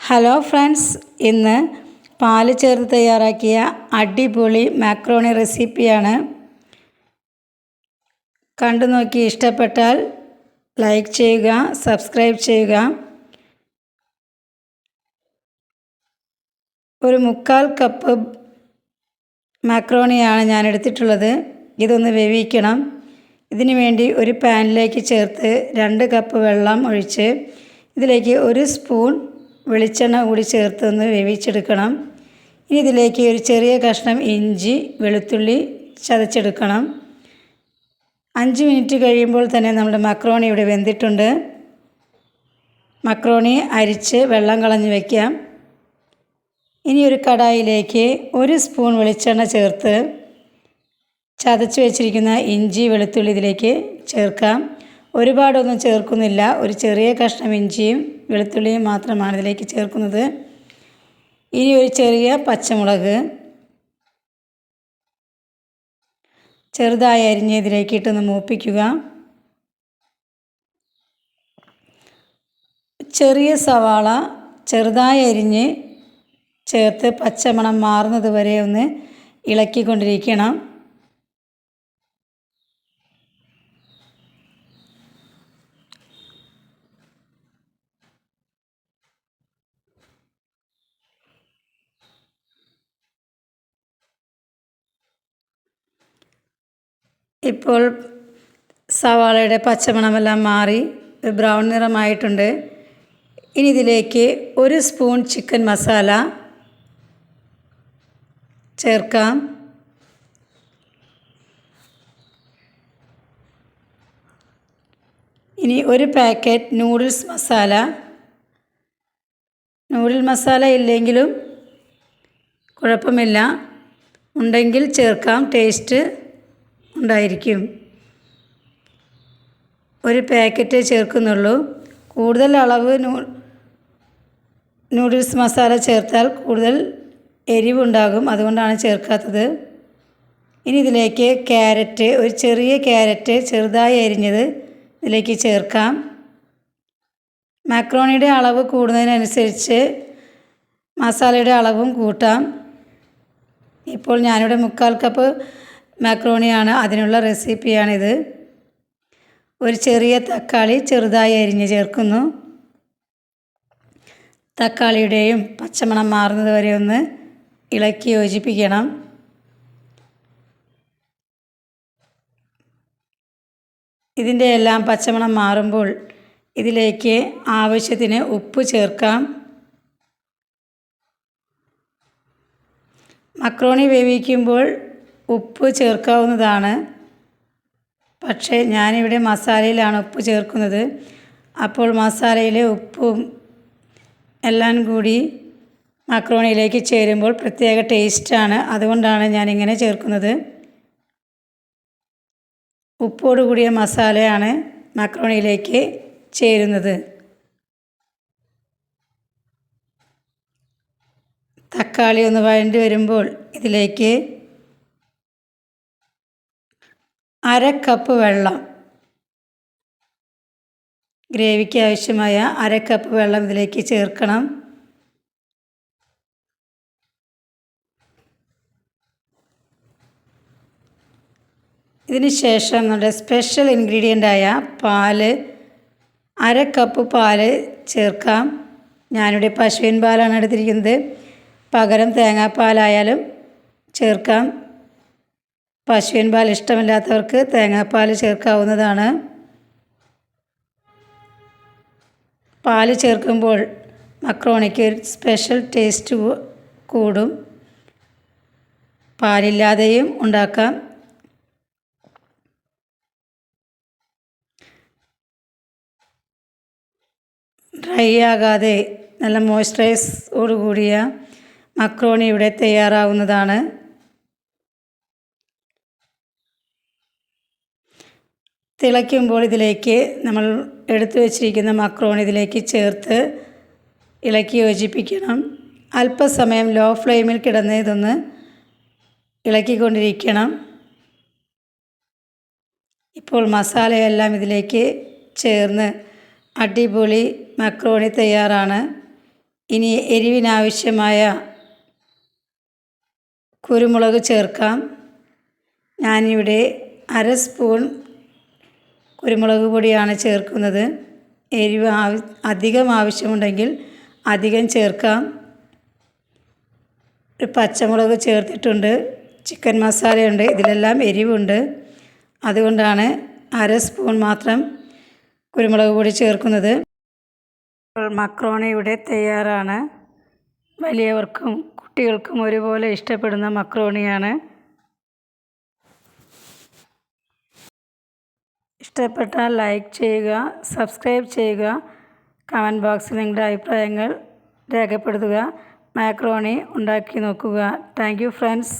Hello friends ഇന്ന് പാൽ ചേർത്ത് തയ്യാറാക്കിയ അടിപൊളി മാക്രോണി റെസിപ്പിയാണ് കണ്ടു നോക്കി ഇഷ്ടപ്പെട്ടാൽ ലൈക്ക് ചെയ്യുക സബ്സ്ക്രൈബ് ചെയ്യുക. ഒരു മുക്കാൽ കപ്പ് മാക്രോണിയാണ് ഞാൻ എടുത്തിട്ടുള്ളത്. ഇതൊന്ന് വേവിക്കണം. ഇതിനു വേണ്ടി ഒരു പാനിലേക്ക് ചേർത്ത് രണ്ട് കപ്പ് വെള്ളം ഒഴിച്ച് ഇതിലേക്ക് ഒരു സ്പൂൺ വെളിച്ചെണ്ണ കൂടി ചേർത്ത് ഒന്ന് വേവിച്ചെടുക്കണം. ഇനി ഇതിലേക്ക് ഒരു ചെറിയ കഷ്ണം ഇഞ്ചി വെളുത്തുള്ളി ചതച്ചെടുക്കണം. അഞ്ച് മിനിറ്റ് കഴിയുമ്പോൾ തന്നെ നമ്മുടെ മക്രോണി ഇവിടെ വെന്തിട്ടുണ്ട്. മക്രോണി അരിച്ച് വെള്ളം കളഞ്ഞ് വയ്ക്കാം ഇനി ഒരു കടായിലേക്ക് ഒരു സ്പൂൺ വെളിച്ചെണ്ണ ചേർത്ത് ചതച്ച് വെച്ചിരിക്കുന്ന ഇഞ്ചി വെളുത്തുള്ളി ഇതിലേക്ക് ചേർക്കാം. ഒരുപാടൊന്നും ചേർക്കുന്നില്ല. ഒരു ചെറിയ കഷ്ണം ഇഞ്ചിയും വെളുത്തുള്ളിയും മാത്രമാണ് ഇതിലേക്ക് ചേർക്കുന്നത്. ഇനി ഒരു ചെറിയ പച്ചമുളക് ചെറുതായി അരിഞ്ഞ് ഇതിലേക്ക് ഇട്ടൊന്ന് മൂപ്പിക്കുക. ചെറിയ സവാള ചെറുതായി അരിഞ്ഞ് ചേർത്ത് പച്ചമണം മാറുന്നത് വരെ ഒന്ന് ഇളക്കിക്കൊണ്ടിരിക്കണം. ഇപ്പോൾ സവാളയുടെ പച്ചമണമെല്ലാം മാറി ബ്രൗൺ നിറമായിട്ടുണ്ട്. ഇനി ഇതിലേക്ക് ഒരു സ്പൂൺ ചിക്കൻ മസാല ചേർക്കാം. ഇനി ഒരു packet noodles masala. Noodle masala ഇല്ലെങ്കിലും കുഴപ്പമില്ല. ഉണ്ടെങ്കിൽ ചേർക്കാം. ടേസ്റ്റ് ഉണ്ടായിരിക്കും. ഒരു പാക്കറ്റ് ചേർക്കുന്നുള്ളൂ. കൂടുതൽ അളവ് നൂ നൂഡിൽസ് മസാല ചേർത്താൽ കൂടുതൽ എരിവുണ്ടാകും. അതുകൊണ്ടാണ് ചേർക്കാത്തത്. ഇനി ഇതിലേക്ക് ക്യാരറ്റ് ഒരു ചെറിയ ക്യാരറ്റ് ചെറുതായി അരിഞ്ഞത് ഇതിലേക്ക് ചേർക്കാം. മാക്രോണിയുടെ അളവ് കൂടുന്നതിനനുസരിച്ച് മസാലയുടെ അളവും കൂട്ടാം. ഇപ്പോൾ ഞാനിവിടെ മുക്കാൽ കപ്പ് മാക്രോണിയാണ് അതിനുള്ള റെസിപ്പിയാണിത്. ഒരു ചെറിയ തക്കാളി ചെറുതായി അരിഞ്ഞ് ചേർക്കുന്നു. തക്കാളിയുടെയും പച്ചമണം മാറുന്നത് വരെ ഒന്ന് ഇളക്കി യോജിപ്പിക്കണം. ഇതിന്റെ എല്ലാം പച്ചമണം മാറുമ്പോൾ ഇതിലേക്ക് ആവശ്യത്തിന് ഉപ്പ് ചേർക്കാം. മക്രോണി വേവിക്കുമ്പോൾ ഉപ്പ് ചേർക്കാവുന്നതാണ്. പക്ഷേ ഞാനിവിടെ മസാലയിലാണ് ഉപ്പ് ചേർക്കുന്നത്. അപ്പോൾ മസാലയിലെ ഉപ്പും എല്ലാം കൂടി മക്രോണിയിലേക്ക് ചേരുമ്പോൾ പ്രത്യേക ടേസ്റ്റാണ്. അതുകൊണ്ടാണ് ഞാനിങ്ങനെ ചേർക്കുന്നത്. ഉപ്പോട് കൂടിയ മസാലയാണ് മക്രോണിയിലേക്ക് ചേരുന്നത്. തക്കാളി ഒന്ന് വഴണ്ടി വരുമ്പോൾ ഇതിലേക്ക് അര കപ്പ് വെള്ളം. ഗ്രേവിക്ക് ആവശ്യമായ അര കപ്പ് വെള്ളം ഇതിലേക്ക് ചേർക്കണം. ഇതിന് ശേഷം നമ്മുടെ സ്പെഷ്യൽ ഇൻഗ്രീഡിയന്റായ പാൽ അര കപ്പ് പാൽ ചേർക്കാം. ഞാനിവിടെ പശുവിൻ പാലാണ് എടുത്തിരിക്കുന്നത്. പകരം തേങ്ങാപ്പാലായാലും ചേർക്കാം. പശുവിൻ പാൽ ഇഷ്ടമില്ലാത്തവർക്ക് തേങ്ങാപ്പാൽ ചേർക്കാവുന്നതാണ്. പാൽ ചേർക്കുമ്പോൾ മക്രോണിക്ക് ഒരു സ്പെഷ്യൽ ടേസ്റ്റ് കൂടും. പാലില്ലാതെയും ഉണ്ടാക്കാം. ഡ്രൈ ആകാതെ നല്ല മോയ്സ്ചറൈസോട് കൂടിയ മക്രോണി ഇവിടെ തയ്യാറാവുന്നതാണ്. തിളയ്ക്കുമ്പോൾ ഇതിലേക്ക് നമ്മൾ എടുത്തു വച്ചിരിക്കുന്ന മക്രോൺ ഇതിലേക്ക് ചേർത്ത് ഇളക്കി യോജിപ്പിക്കണം. അല്പസമയം ലോ ഫ്ലെയിമിൽ കിടന്ന് ഇതൊന്ന് ഇളക്കിക്കൊണ്ടിരിക്കണം. ഇപ്പോൾ മസാലയെല്ലാം ഇതിലേക്ക് ചേർന്ന് അടിപൊളി മക്രോണി തയ്യാറാണ്. ഇനി എരിവിനാവശ്യമായ കുരുമുളക് ചേർക്കാം. ഞാനിവിടെ അര സ്പൂൺ കുരുമുളക് പൊടിയാണ് ചേർക്കുന്നത്. എരിവ് ആവ അധികം ആവശ്യമുണ്ടെങ്കിൽ അധികം ചേർക്കാം. ഒരു പച്ചമുളക് ചേർത്തിട്ടുണ്ട്. ചിക്കൻ മസാലയുണ്ട്. ഇതിലെല്ലാം എരിവുണ്ട്. അതുകൊണ്ടാണ് അര സ്പൂൺ മാത്രം കുരുമുളക് പൊടി ചേർക്കുന്നത്. മക്രോണ ഇവിടെ തയ്യാറാണ്. വലിയവർക്കും കുട്ടികൾക്കും ഒരുപോലെ ഇഷ്ടപ്പെടുന്ന മക്രോണിയാണ്. ഇഷ്ടപ്പെട്ടാൽ ലൈക്ക് ചെയ്യുക സബ്സ്ക്രൈബ് ചെയ്യുക കമന്റ് ബോക്സിൽ നിങ്ങളുടെ അഭിപ്രായങ്ങൾ രേഖപ്പെടുത്തുക മാക്രോണി ഉണ്ടാക്കി നോക്കുക. Thank friends.